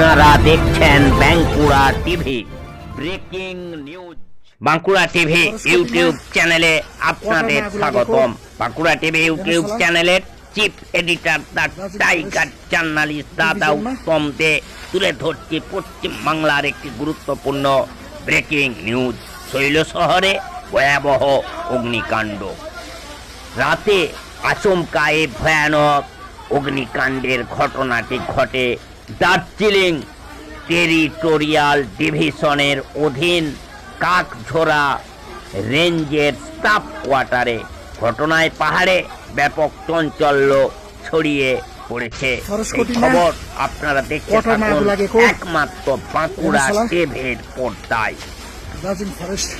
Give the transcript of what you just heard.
আপনারা দেখছেন Bankura TV, breaking news. Bankura TV YouTube চ্যানেলে আপনাদের স্বাগতম। বাঁকুড়া টিভি ইউটিউব চ্যানেলের chief editor the tiger journalist দাদা উত্তম দে তুলে ধরছি পশ্চিম বাংলার একটি গুরুত্বপূর্ণ ব্রেকিং নিউজ। শৈল শহরে ভয়াবহ অগ্নিকাণ্ড। রাতে আচমকা এই ভয়ানক অগ্নিকাণ্ডের ঘটনাটি ঘটে দার্জিলিং টেরিটোরিয়াল ডিভিশনের অধীন কাকঝোড়া রেঞ্জের স্টাফ কোয়ার্টারে ঘটনায় পাহাড়ে ব্যাপক চাঞ্চল্য ছড়িয়ে পড়েছে। খবর আপনারা দেখতে থাকুন। একমাত্র বাঁকুড়া। টেভের পর্দায়। দার্জিলিং ফরেস্ট